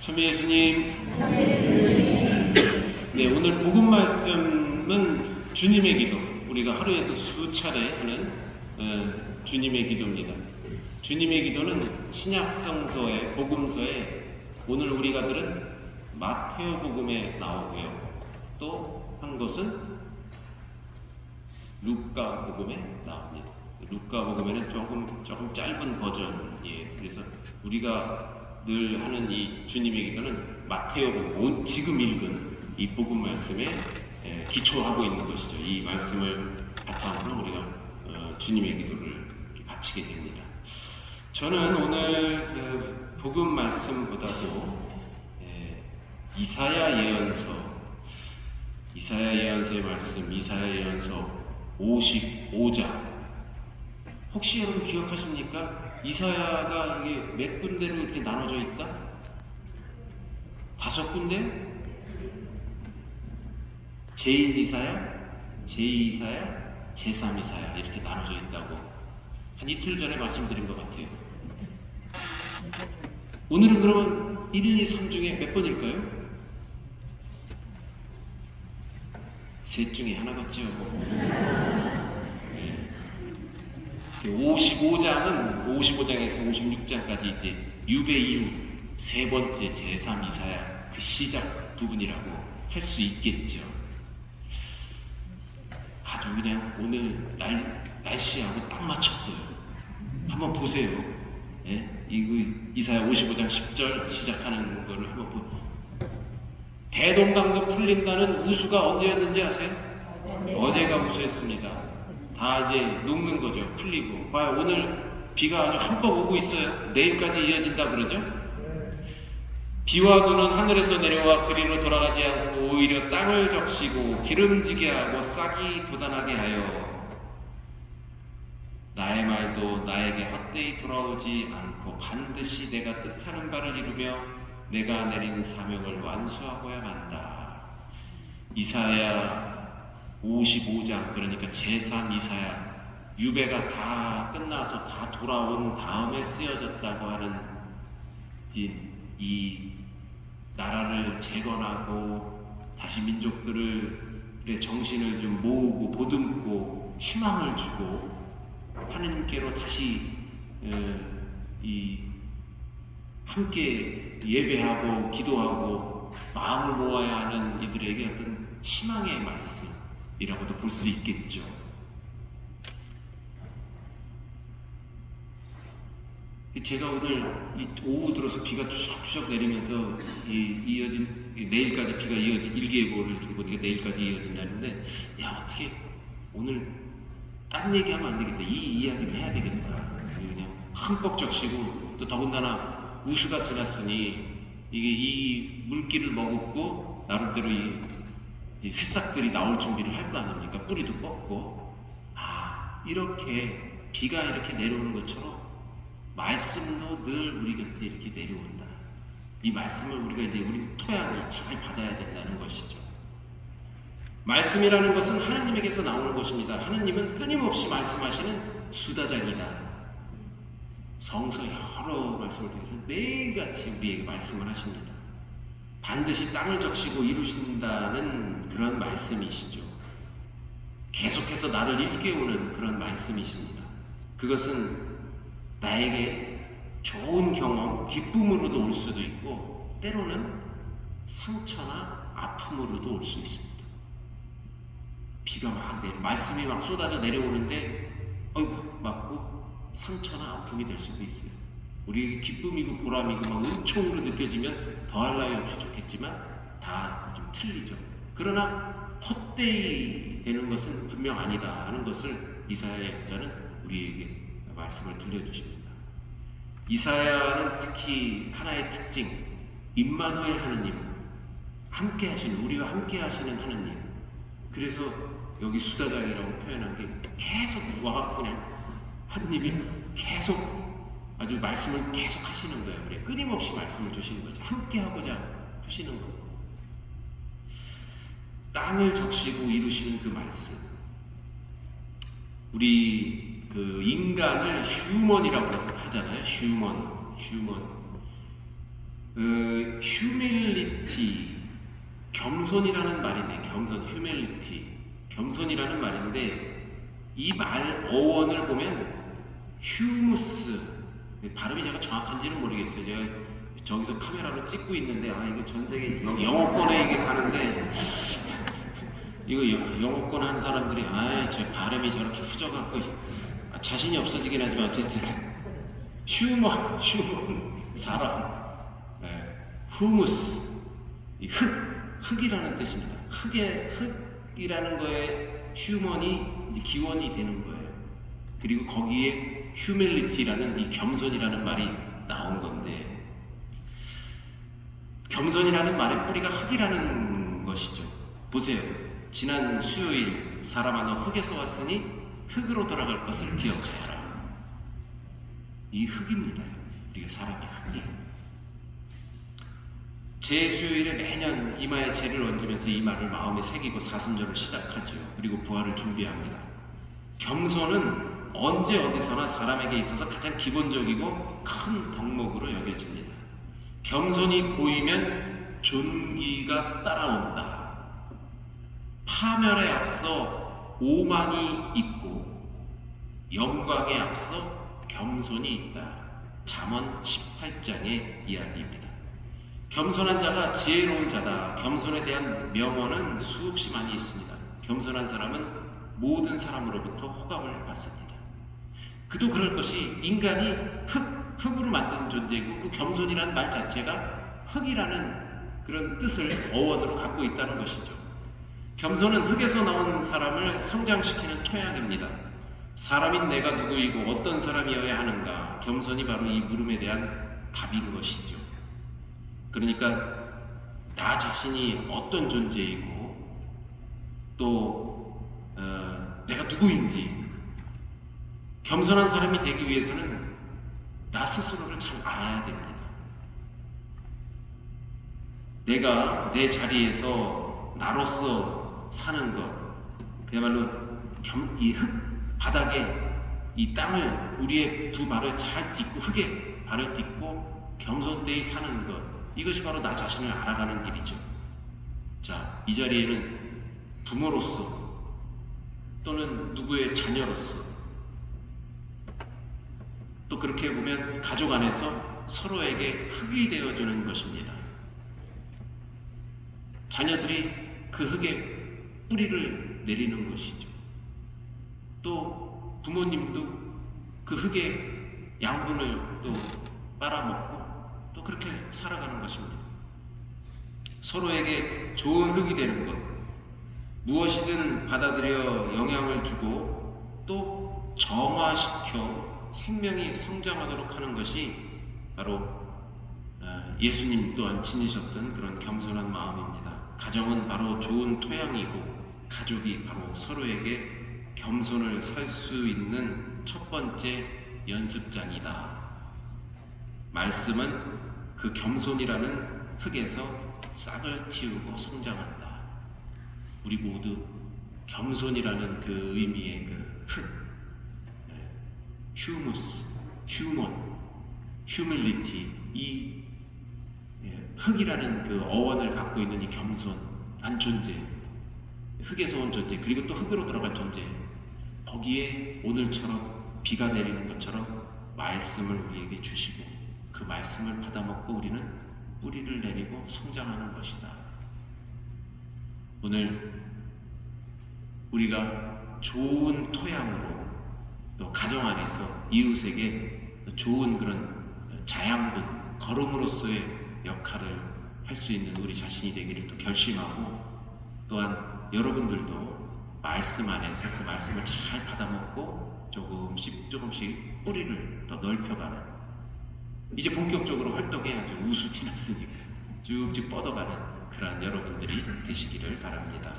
참여 예수님. 네, 오늘 복음 말씀은 주님의 기도. 우리가 하루에도 수차례 하는 어, 주님의 기도입니다. 주님의 기도는 신약성서의 복음서에 오늘 우리가 들은 마테오 복음에 나오고요. 또 한 것은 루카 복음에 나옵니다. 루카 복음에는 조금 조금 짧은 버전이에요. 그래서 우리가 늘 하는 이 주님의 기도는 마테오 복음, 지금 읽은 이 복음 말씀에 에, 기초하고 있는 것이죠. 이 말씀을 바탕으로 우리가 어, 주님의 기도를 바치게 됩니다. 저는 오늘 그 복음 말씀보다도 에, 이사야 예언서 이사야 예언서의 말씀, 이사야 예언서 55장. 혹시 여러분 기억하십니까? 이사야가 이게 몇 군데로 이렇게 나눠져 있다? 다섯 군데? 제1 이사야, 제2 이사야, 제3 이사야 이렇게 나눠져 있다고 한 이틀 전에 말씀드린 것 같아요. 오늘은 그러면 1, 2, 3 중에 몇 번일까요? 셋 중에 하나겠죠. 네. 55장은 55장에서 56장까지 이제 유배 이후 세 번째 제3 이사야 그 시작 부분이라고 할 수 있겠죠. 아주 그냥 오늘 날, 날씨하고 딱 맞췄어요. 한번 보세요. 예? 이거 이사야 55장 10절 시작하는 거를 한번 보. 대동강도 풀린다는 우수가 언제였는지 아세요? 어제가 우수했습니다. 다 이제 녹는 거죠. 풀리고. 봐요. 오늘 비가 아주 한번 오고 있어요. 내일까지 이어진다 그러죠? 비와 눈은 하늘에서 내려와 그리로 돌아가지 않고 오히려 땅을 적시고 기름지게 하고 싹이 돋아나게 하여 나의 말도 나에게 헛되이 돌아오지 않고 반드시 내가 뜻하는 바를 이루며 내가 내린 사명을 완수하고야 만다. 이사야 55장 그러니까 제3 이사야. 유배가 다 끝나서 다 돌아온 다음에 쓰여졌다고 하는 이, 이 나라를 재건하고 다시 민족들의 정신을 좀 모으고 보듬고 희망을 주고 하나님께로 다시 어, 이 함께 예배하고 기도하고 마음을 모아야 하는 이들에게 어떤 희망의 말씀 이라고도 볼 수 있겠죠. 제가 오늘 이 오후 들어서 비가 추적추적 내리면서 이 이어진 이 내일까지 비가 이어진 일기예보를 보니까 내일까지 이어진다는데 야 어떻게 오늘 딴 얘기하면 안 되겠다 이 이야기를 해야 되겠다 그냥 흠뻑 적시고 또 더군다나 우수가 지났으니 이게 이 물기를 머금고 나름대로 이, 이 새싹들이 나올 준비를 할 거 아닙니까 뿌리도 뻗고 아 이렇게 비가 이렇게 내려오는 것처럼 말씀도 늘 우리 곁에 이렇게 내려온다. 이 말씀을 우리가 이제 우리 토양이 잘 받아야 된다는 것이죠. 말씀이라는 것은 하나님에게서 나오는 것입니다. 하나님은 끊임없이 말씀하시는 수다장이다. 성서 여러 말씀을 통해서 매일같이 우리에게 말씀을 하십니다. 반드시 땅을 적시고 이루신다는 그런 말씀이시죠. 계속해서 나를 일깨우는 그런 말씀이십니다. 그것은 나에게 좋은 경험, 기쁨으로도 올 수도 있고, 때로는 상처나 아픔으로도 올 수 있습니다. 비가 막, 내, 말씀이 막 쏟아져 내려오는데, 어이구, 맞고 상처나 아픔이 될 수도 있어요. 우리에게 기쁨이고 보람이고 막 은총으로 느껴지면 더할 나위 없이 좋겠지만, 다 좀 틀리죠. 그러나, 헛되이 되는 것은 분명 아니다 하는 것을 이사야 약자는 우리에게 말씀을 들려주십니다. 이사야는 특히 하나의 특징, 임마누엘 하느님, 함께 하시는, 우리와 함께 하시는 하느님. 그래서 여기 수다장이라고 표현한 게 계속 와 그냥 하느님이 계속 아주 말씀을 계속 하시는 거예요. 그래 끊임없이 말씀을 주시는 거죠. 함께 하고자 하시는 거. 땅을 적시고 이루시는 그 말씀. 우리 그 인간을 휴먼이라고 하잖아요. 휴먼, 휴먼. 그 휴밀리티 겸손이라는 말이네. 겸손 휴밀리티 겸손이라는 말인데 이 말 어원을 보면 휴무스 발음이 제가 정확한지는 모르겠어요. 제가 저기서 카메라로 찍고 있는데 아 이거 전 세계 영- 영어권에 이게 가는데 이거 영- 영어권 하는 사람들이 아제 발음이 저렇게 후져갖고 아, 자신이 없어지긴 하지만 어쨌든 휴먼 휴먼 사람 네. 후무스 이 흙, 흙이라는 뜻입니다. 흙의 흙이라는 거에 휴먼이 기원이 되는 거예요. 그리고 거기에 휴밀리티라는 이 겸손이라는 말이 나온 건데 겸손이라는 말의 뿌리가 흙이라는 것이죠. 보세요. 지난 수요일 사람 하나 흙에서 왔으니 흙으로 돌아갈 것을 기억하여라. 이 흙입니다. 우리가 사람이 흙이에요. 제 수요일에 매년 이마에 재를 얹으면서 이 말을 마음에 새기고 사순절을 시작하죠. 그리고 부활을 준비합니다. 겸손은 언제 어디서나 사람에게 있어서 가장 기본적이고 큰 덕목으로 여겨집니다. 겸손이 보이면 존귀가 따라온다. 파멸에 앞서 오만이 있고 영광에 앞서 겸손이 있다. 잠언 18장의 이야기입니다. 겸손한 자가 지혜로운 자다. 겸손에 대한 명언은 수없이 많이 있습니다. 겸손한 사람은 모든 사람으로부터 호감을 받습니다. 그도 그럴 것이 인간이 흙, 흙으로 만든 존재이고 그 겸손이라는 말 자체가 흙이라는 그런 뜻을 어원으로 갖고 있다는 것이죠. 겸손은 흙에서 나온 사람을 성장시키는 토양입니다. 사람인 내가 누구이고 어떤 사람이어야 하는가? 겸손이 바로 이 물음에 대한 답인 것이죠. 그러니까 나 자신이 어떤 존재이고 또 어, 내가 누구인지 겸손한 사람이 되기 위해서는 나 스스로를 잘 알아야 됩니다. 내가 내 자리에서 나로서 사는 것, 그야말로 겸, 이 흙, 바닥에 이 땅을 우리의 두 발을 잘 딛고 흙에 발을 딛고 겸손되이 사는 것, 이것이 바로 나 자신을 알아가는 길이죠. 자, 이 자리에는 부모로서 또는 누구의 자녀로서 또 그렇게 보면 가족 안에서 서로에게 흙이 되어주는 것입니다. 자녀들이 그 흙에 뿌리를 내리는 것이죠. 또 부모님도 그 흙에 양분을 또 빨아먹고 또 그렇게 살아가는 것입니다. 서로에게 좋은 흙이 되는 것, 무엇이든 받아들여 영향을 주고 또 정화시켜 생명이 성장하도록 하는 것이 바로 어, 예수님 또한 지니셨던 그런 겸손한 마음입니다. 가정은 바로 좋은 토양이고 가족이 바로 서로에게 겸손을 살 수 있는 첫 번째 연습장이다. 말씀은 그 겸손이라는 흙에서 싹을 틔우고 성장한다. 우리 모두 겸손이라는 그 의미의 그 흙, 네, 휴무스, 휴먼, 휴밀리티 이 예, 흙이라는 그 어원을 갖고 있는 이 겸손한 존재, 흙에서 온 존재, 그리고 또 흙으로 들어갈 존재, 거기에 오늘처럼 비가 내리는 것처럼 말씀을 우리에게 주시고 그 말씀을 받아먹고 우리는 뿌리를 내리고 성장하는 것이다. 오늘 우리가 좋은 토양으로 또 가정 안에서 이웃에게 좋은 그런 자양분, 걸음으로서의 역할을 할 수 있는 우리 자신이 되기를 또 결심하고 또한 여러분들도 말씀 안에서 그 말씀을 잘 받아먹고 조금씩 조금씩 뿌리를 더 넓혀가는 이제 본격적으로 활동해야죠. 우수 지났으니까 쭉쭉 뻗어가는 그러한 여러분들이 되시기를 바랍니다.